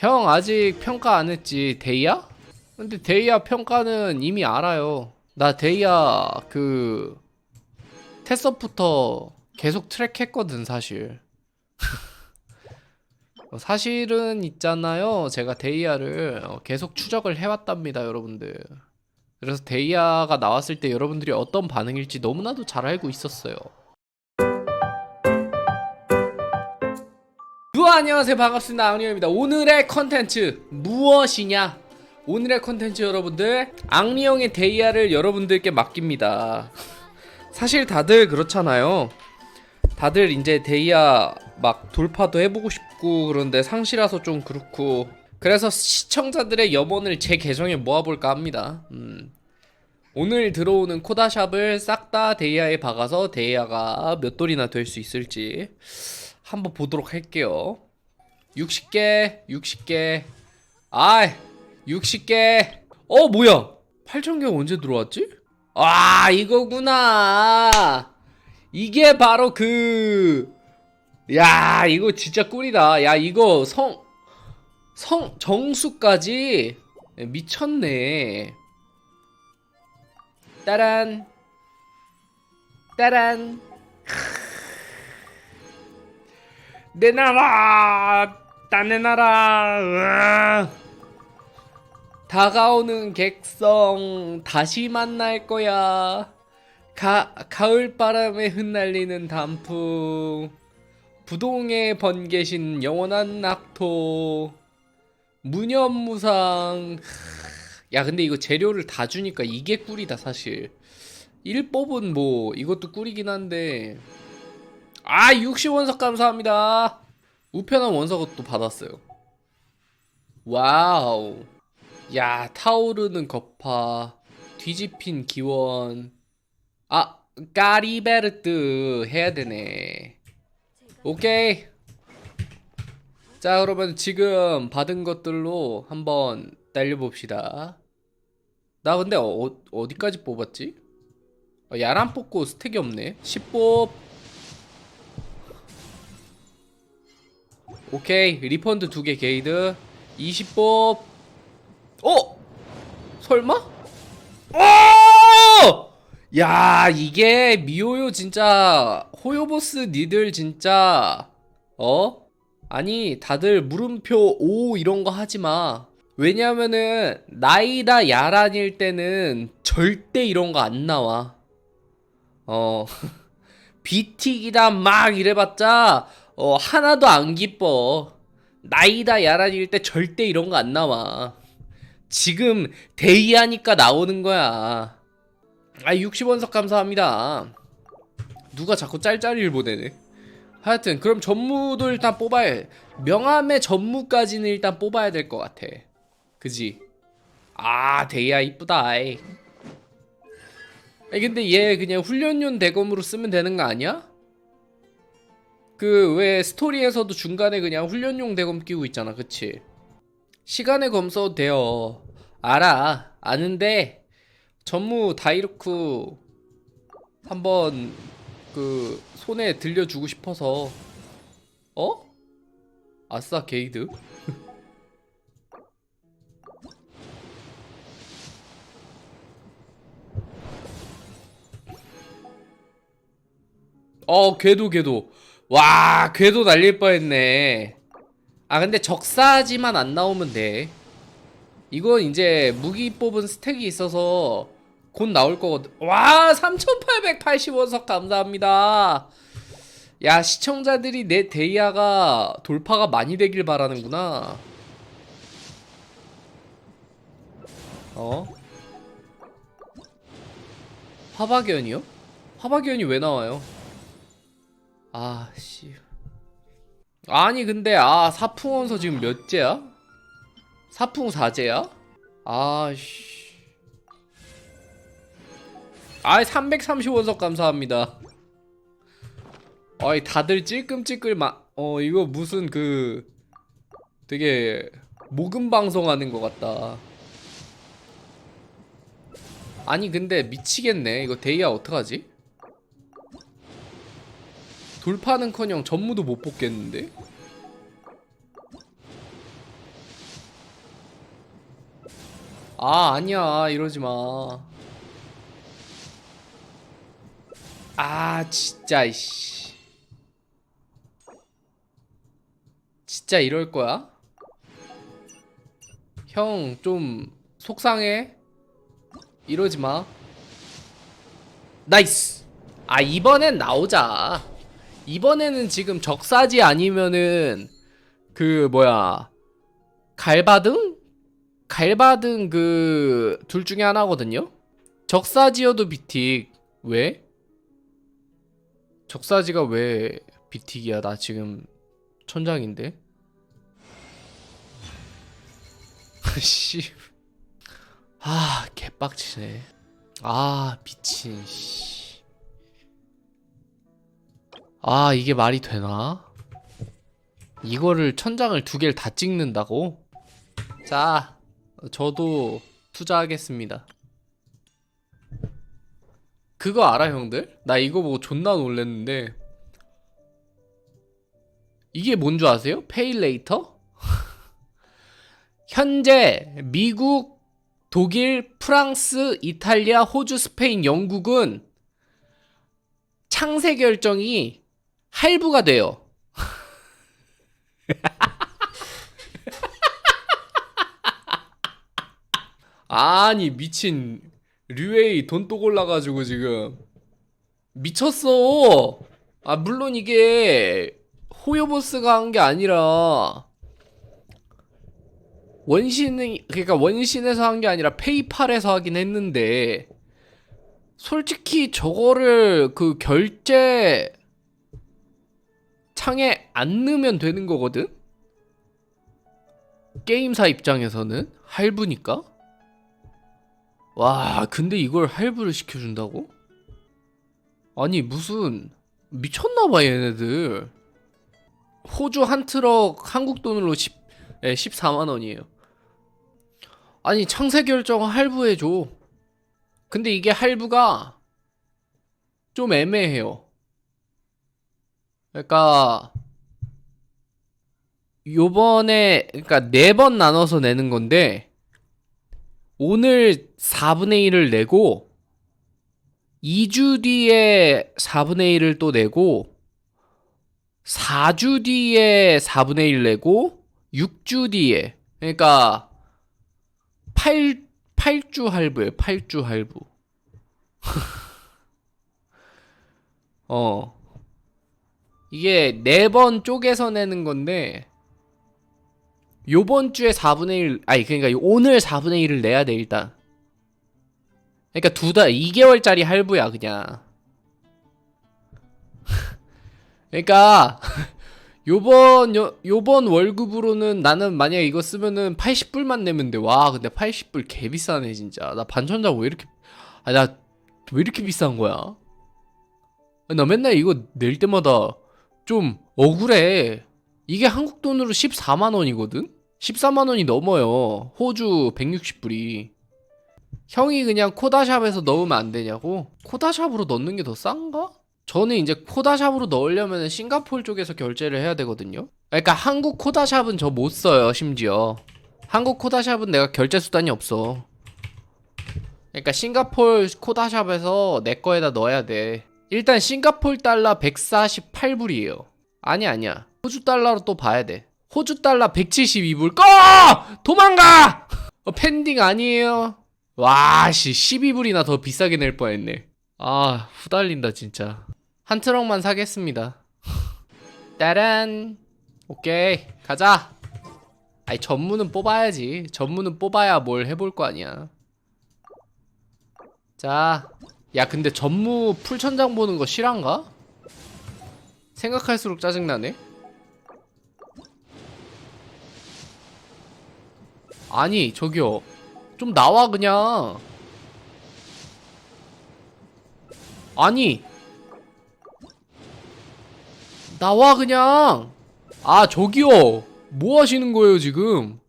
형 아직 평가 안 했지. 데이야? 근데 데이야 평가는 이미 알아요. 나 데이야 그 테서부터 계속 트랙했거든 사실. 어, 사실은 있잖아요. 제가 데이아를 어, 계속 추적을 해왔답니다 여러분들. 그래서 데이아가 나왔을 때 여러분들이 어떤 반응일지 너무나도 잘 알고 있었어요 유 안녕하세요. 반갑습니다. 앙리오입니다. 오늘의 컨텐츠 무엇이냐? 오늘의 컨텐츠 여러분들 앙리용의 데이아를 여러분들께 맡깁니다. 사실 다들 그렇잖아요. 다들 이제 데이아 막 돌파도 해보고 싶고 그런데 상시라서 좀 그렇고. 그래서 시청자들의 염원을 제 계정에 모아볼까 합니다. 음. 오늘 들어오는 코다샵을 싹 다 데이아에 박아서 데이아가 몇 돌이나 될 수 있을지 한번 보도록 할게요. 60개, 60개. 아, 60개. 어, 뭐야? 8,000개 언제 들어왔지? 아, 이거구나. 이게 바로 그 야, 이거 진짜 꿀이다. 야, 이거 성 성 정수까지 미쳤네. 따란 따란 내 나라! 딴내 나라. 다가오는 객성 다시 만날 거야. 가, 가을 바람에 흩날리는 단풍. 부동의 번개신 영원한 낙토. 무념무상. 야 근데 이거 재료를 다 주니까 이게 꿀이다 사실. 1법은 뭐 이것도 꿀이긴 한데 아 60원석 감사합니다. 우편한 원석을 또 받았어요. 와우. 야 타오르는 거파. 뒤집힌 기원. 아 까리베르트 해야 되네. 오케이. 자 그러면 지금 받은 것들로 한번 달려봅시다. 나 근데 어, 어디까지 뽑았지? 어, 야란 뽑고 스택이 없네. 10뽑 오케이 리펀드 두 개 게이드 20뽑 어? 설마? 어! 야 이게 미호요 진짜 호요보스 니들 진짜 어? 아니 다들 물음표 오 이런 거 하지마 왜냐면은 나이다 야란일 때는 절대 이런 거 안 나와 어 비틱이다 막 이래봤자 어 하나도 안 기뻐. 나이다 야란일 때 절대 이런 거 안 나와. 지금 데이하니까 나오는 거야. 아 60원석 감사합니다. 누가 자꾸 짤짤이를 보내네. 하여튼 그럼 전무도 일단 뽑아야 명함의 전무까지는 일단 뽑아야 될 것 같아. 그지? 아 데이아 이쁘다 아이. 근데 얘 그냥 훈련용 대검으로 쓰면 되는 거 아니야? 그 왜 스토리에서도 중간에 그냥 훈련용 대검 끼고 있잖아 그치? 시간의 검 써도 돼요. 알아. 아는데 전무 다이루크 한번 그 손에 들려주고 싶어서. 어? 아싸 게이드? 어 궤도 궤도 와 궤도 날릴 뻔했네 아 근데 적사지만 안 나오면 돼 이건 이제 무기 뽑은 스택이 있어서 곧 나올 거거든 와 3880원석 감사합니다 야 시청자들이 내 데이아가 돌파가 많이 되길 바라는구나 어? 화박연이요? 화박연이 왜 나와요? 아 씨 아니 근데 아 사풍원서 지금 몇째야? 사풍 사제야? 아 씨 아이 330원석 감사합니다 어이 다들 찔끔찔끔 마... 어 이거 무슨 그 되게 모금 방송하는 것 같다 아니 근데 미치겠네 이거 데이아 어떡하지? 돌파는커녕 전무도 못 뽑겠는데? 아 아니야 이러지 마. 아 진짜 이씨. 진짜 이럴 거야? 형 좀 속상해. 이러지 마. 나이스. 아 이번엔 나오자. 이번에는 지금 적사지 아니면은 그 뭐야 갈바등? 갈바등 그 둘 중에 하나거든요. 적사지여도 비틱 왜? 적사지가 왜 비틱이야? 나 지금 천장인데. 씨. 아 개빡치네. 아 미친 씨. 아 이게 말이 되나? 이거를 천장을 두 개를 다 찍는다고? 자, 저도 투자하겠습니다. 그거 알아, 형들? 나 이거 보고 존나 놀랬는데. 이게 뭔 줄 아세요? 페일레이터? 현재 미국, 독일, 프랑스, 이탈리아, 호주, 스페인, 영국은 창세 결정이 할부가 돼요. 아니 미친 류에이 돈 또 골라가지고 지금 미쳤어. 아 물론 이게 호요보스가 한 게 아니라 원신이 그러니까 원신에서 한 게 아니라 페이팔에서 하긴 했는데 솔직히 저거를 그 결제 창에 안 넣으면 되는 거거든. 게임사 입장에서는 할부니까. 와, 근데 이걸 할부를 시켜준다고? 아니, 무슨, 미쳤나봐, 얘네들. 호주 한 트럭 한국 돈으로 10, 예, 14만원이에요. 아니, 창세 결정 할부해줘. 근데 이게 할부가 좀 애매해요. 그러니까, 요번에, 그러니까 네 번 나눠서 내는 건데, 오늘 4분의 1을 내고 2주 뒤에 4분의 1을 또 내고 4주 뒤에 4분의 1 내고 6주 뒤에 그러니까 8 8주 할부예요. 8주 할부. 어. 이게 네 번 쪼개서 내는 건데 요번 주에 4분의 1 아니 그러니까 오늘 4분의 1을 내야 돼 일단. 그러니까 두 달 2개월짜리 할부야 그냥. 그러니까 요번 요, 요번 월급으로는 나는 만약에 이거 쓰면은 80불만 내면 돼 와 근데 80불 개 비싸네 진짜. 나 반천자 왜 이렇게 아 나 왜 이렇게 비싼 거야? 나 맨날 이거 낼 때마다 좀 억울해 이게 한국 돈으로 14만 원이거든? 14만 원이 넘어요. 호주 160불이. 형이 그냥 코다샵에서 넣으면 안 되냐고? 코다샵으로 넣는 게 더 싼가? 저는 이제 코다샵으로 넣으려면 싱가포르 쪽에서 결제를 해야 되거든요. 그러니까 한국 코다샵은 저 못 써요, 심지어. 한국 코다샵은 내가 결제 수단이 없어. 그러니까 싱가포르 코다샵에서 내 거에다 넣어야 돼. 일단 싱가포르 달러 148불이에요. 아니 아니야. 호주 달러로 또 봐야 돼. 호주 달러 172불. 꺼! 도망가! 어, 팬딩 아니에요. 와, 씨, 12불이나 더 비싸게 낼 뻔했네. 아, 후달린다, 진짜. 한 트럭만 사겠습니다. 따란. 오케이, 가자. 아니, 전문은 뽑아야지. 전문은 뽑아야 뭘 해볼 거 아니야. 자. 야, 근데 전무 풀천장 보는 거 실한가? 생각할수록 짜증나네. 아니 저기요. 좀 나와 그냥. 아니. 나와 그냥. 아 저기요. 뭐 하시는 거예요 지금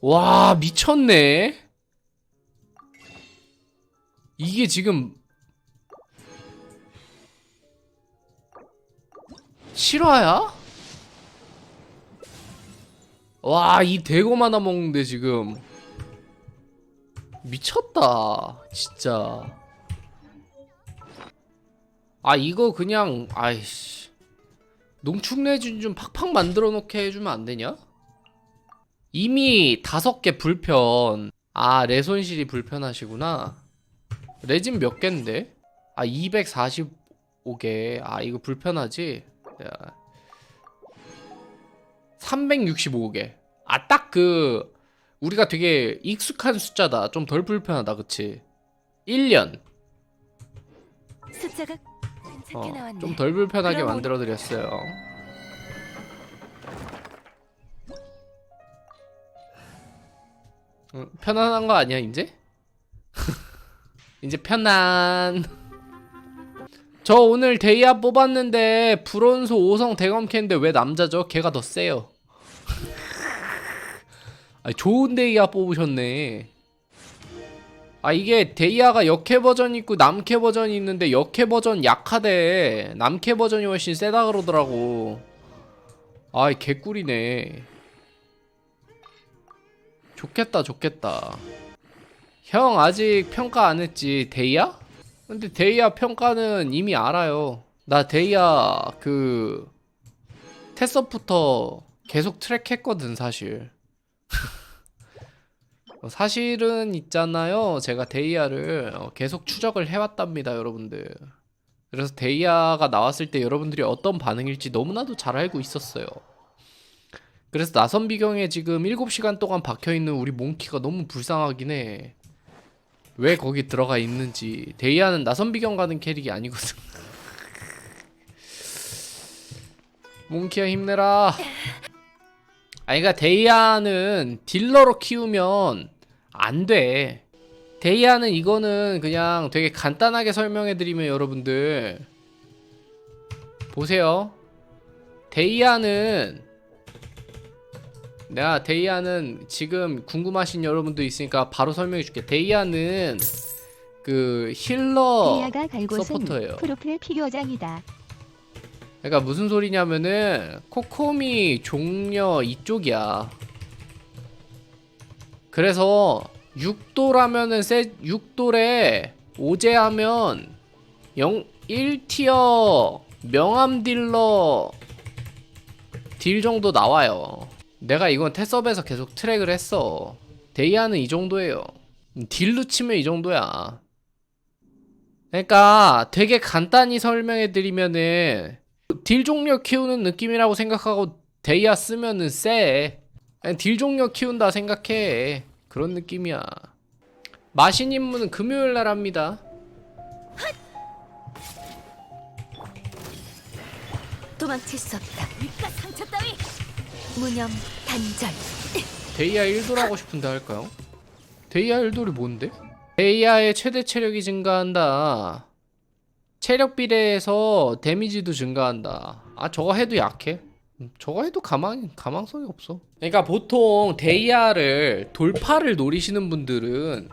와 미쳤네 이게 지금 실화야? 와, 이 대검 하나 먹는데 지금 미쳤다. 진짜. 아, 이거 그냥 아이씨. 농축내진 좀 팍팍 만들어 놓게 해주면 안 되냐? 이미 다섯 개 불편. 아, 레손실이 불편하시구나. 레진 몇 개인데? 아, 245개. 아, 이거 불편하지? 야. 365개. 아, 딱 그, 우리가 되게 익숙한 숫자다. 좀 덜 불편하다, 그치? 1년. 숫자가 괜찮게 어, 나왔네. 좀덜 불편하게 그럼 만들어 드렸어요. 음, 편안한 거 아니야 이제? 이제 편안. 저 오늘 데이아 뽑았는데 브론소 5성 대검 캔데 왜 남자죠? 걔가 더 세요. 아 좋은 데이아 뽑으셨네. 아 이게 데이아가 역캐 버전 있고 남캐 버전이 있는데 역캐 버전 약하대 남캐 버전이 훨씬 세다 그러더라고 아이 개꿀이네 좋겠다 좋겠다 형 아직 평가 안 했지 데이아? 근데 데이아 평가는 이미 알아요 나 데이아 그 테서부터 계속 트랙했거든 사실 어, 사실은 있잖아요. 제가 데이아를 어, 계속 추적을 해왔답니다, 여러분들. 그래서 데이아가 나왔을 때 여러분들이 어떤 반응일지 너무나도 잘 알고 있었어요. 그래서 나선 비경에 지금 7시간 동안 박혀있는 우리 몽키가 너무 불쌍하긴 해. 왜 거기 들어가 있는지. 데이아는 나선 비경 가는 캐릭이 아니거든. 몽키야 힘내라. 아니 그러니까 데이아는 딜러로 키우면 안 돼. 데이아는 이거는 그냥 되게 간단하게 설명해 드리면 여러분들 보세요. 데이아는 내가 데이아는 지금 궁금하신 여러분도 있으니까 바로 설명해 줄게. 데이아는 그 힐러 데이아가 갈 곳은 서포터예요. 프로필 피규어장이다. 그러니까 무슨 소리냐면은 코코미 종려 이쪽이야. 그래서 6도라면은 세 6돌에 오제하면 0 1티어 명함 딜러 딜 정도 나와요. 내가 이건 테섭에서 계속 트랙을 했어. 데이아는 이 정도예요. 딜로 치면 이 정도야. 그러니까 되게 간단히 설명해 드리면은 딜 종력 키우는 느낌이라고 생각하고 데이아 쓰면은 쎄. 그냥 딜 종력 키운다 생각해. 그런 느낌이야. 마신 임무는 금요일 날 합니다. 도망칠 수 없다. 윗가 상처 따위. 무념 단절. 데이아 1돌 하고 싶은데 할까요? 데이아 1돌이 뭔데? 데이아의 최대 체력이 증가한다. 체력 비례해서 데미지도 증가한다. 아 저거 해도 약해. 음, 저거 해도 가망 가망성이 없어. 그러니까 보통 데이아를 돌파를 노리시는 분들은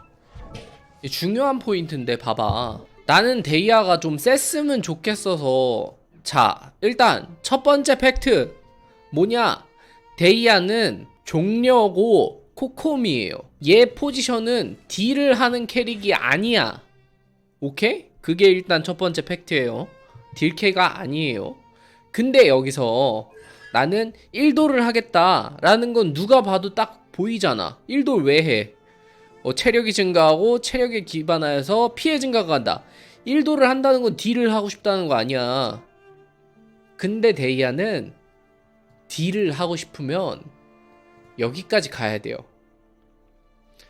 이 중요한 포인트인데 봐봐. 나는 데이아가 좀 셌으면 좋겠어서 자 일단 첫 번째 팩트 뭐냐 데이아는 종려고 코코미예요. 얘 포지션은 딜을 하는 캐릭이 아니야. 오케이? 그게 일단 첫 번째 팩트예요. 딜캐가 아니에요. 근데 여기서 나는 1도를 하겠다라는 건 누가 봐도 딱 보이잖아. 1도를 왜 해? 어, 체력이 증가하고 체력에 기반하여서 피해 증가가 간다. 1도를 한다는 건 딜을 하고 싶다는 거 아니야. 근데 데이아는 딜을 하고 싶으면 여기까지 가야 돼요.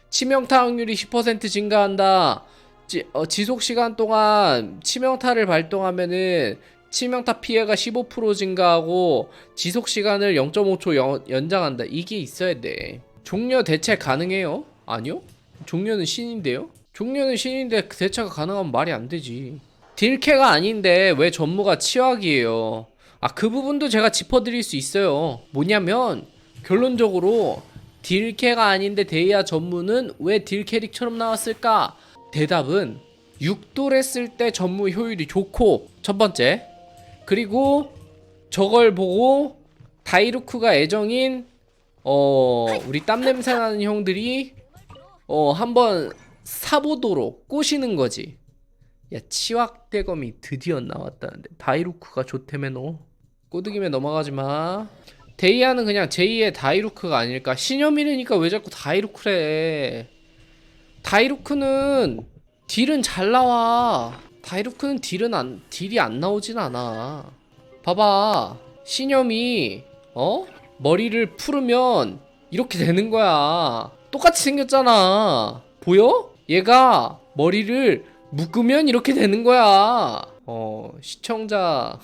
치명타 확률이 10% 증가한다. 지, 어, 지속 시간 동안 치명타를 발동하면은 치명타 피해가 15% 증가하고 지속 시간을 0.5초 연, 연장한다. 이게 있어야 돼. 종료 대체 가능해요? 아니요? 종료는 신인데요? 종료는 신인데 그 대체가 가능하면 말이 안 되지. 딜캐가 아닌데 왜 전무가 치확이에요? 아, 그 부분도 제가 짚어드릴 수 있어요. 뭐냐면, 결론적으로, 딜캐가 아닌데 데이아 전무는 왜 딜캐릭처럼 나왔을까? 대답은, 6돌 했을 때 전무 효율이 좋고, 첫 번째. 그리고, 저걸 보고, 다이루크가 애정인 어 우리 땀 냄새 나는 형들이 어 한번 사보도록 꼬시는 거지. 야 치왁 대검이 드디어 나왔다는데 다이루크가 좋다며 너. 꼬드김에 넘어가지 마. 데이아는 그냥 제2의 다이루크가 아닐까. 신념이라니까 왜 자꾸 다이루크래. 다이루크는 딜은 잘 나와. 다이루크는 딜은 안 딜이 안 나오진 않아. 봐봐. 신념이 어? 머리를 풀으면 이렇게 되는 거야. 똑같이 생겼잖아. 보여? 얘가 머리를 묶으면 이렇게 되는 거야. 어, 시청자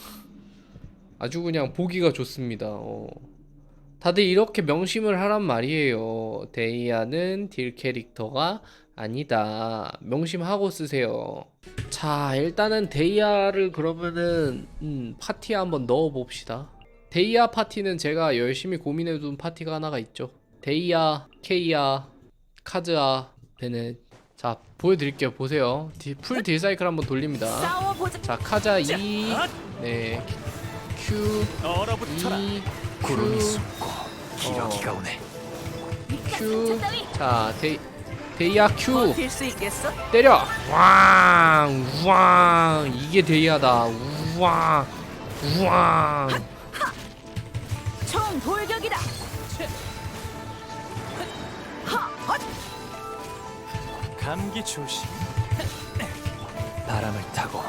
아주 그냥 보기가 좋습니다. 어. 다들 이렇게 명심을 하란 말이에요. 데이아는 딜 캐릭터가 아니다. 명심하고 쓰세요. 자, 일단은 데이아를 그러면은 음, 파티에 한번 넣어 봅시다. 데이아 파티는 제가 열심히 고민해 둔 파티가 하나가 있죠. 데이아, 케이아, 카즈아, 베넷. 자, 보여드릴게요. 보세요. 디- 풀 딜사이클 한번 돌립니다. 자, 카자 2, 네, Q, 얼어붙어라. 2, 구름이 숨고 기러기가 오네. 따위. 자, 데이, 데이아 Q. 버틸 수 있겠어? 때려. 왕 왕. 이게 데이아다. 왕 왕. 총 돌격이다. 감기 조심. 바람을 타고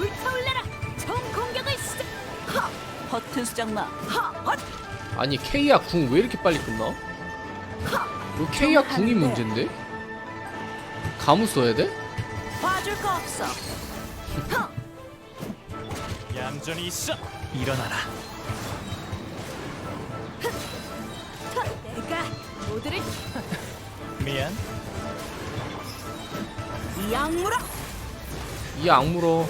불타올라라. 총 공격을 시작. 하! 버튼 수정마. 하! 헛! 아니 케이아 궁 왜 이렇게 빨리 끝나? 왜 케이아 궁이 문제인데? 가무 써야 돼? 봐줄 거 없어. 얌전히 있어 일어나라 내가 모두를 미안 이 악물어. 이 악물어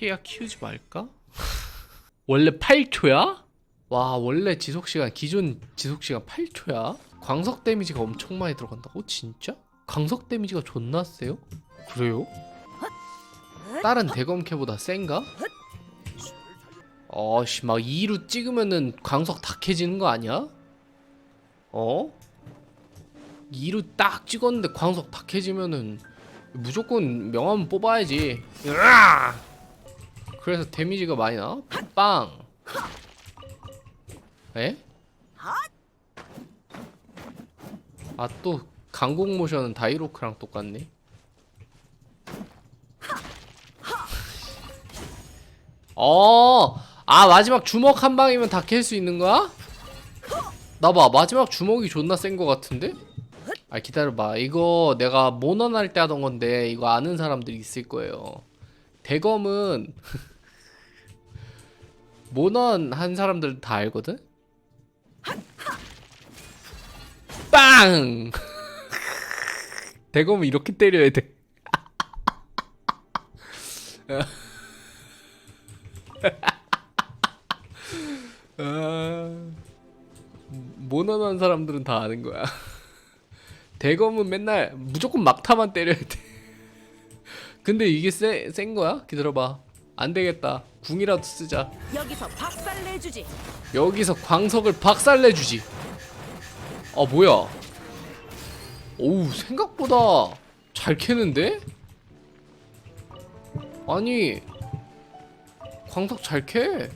케이아 키우지 말까? 원래 8초야? 와 원래 지속시간 기존 지속시간 8초야? 광석 데미지가 엄청 많이 들어간다고? 진짜? 광석 데미지가 존나 세요? 그래요? 다른 대검캐보다 센가? 어씨 막 2루 찍으면은 광석 다 캐지는 거 아니야? 어? 2루 딱 찍었는데 광석 다 캐지면은 무조건 명함 뽑아야지 으아! 그래서 데미지가 많이 나? 빵 에? 아 또 강공 모션은 다이로크랑 똑같네 어, 아 마지막 주먹 한 방이면 다 캘 수 있는 거야? 나봐 마지막 주먹이 존나 센 거 같은데? 아 기다려봐 이거 내가 모넌 할 때 하던 건데 이거 아는 사람들이 있을 거예요 대검은 모넌 한 사람들 다 알거든? 빵! 대검은 이렇게 때려야 돼 아, 모넌한 사람들은 다 아는 거야. 대검은 맨날 무조건 막타만 때려야 돼. 근데 이게 세, 센 거야? 기다려봐. 안 되겠다. 궁이라도 쓰자. 여기서 박살 내주지. 여기서 광석을 박살내주지. 아, 뭐야. 오우, 생각보다 잘 캐는데? 아니, 광석 잘 캐.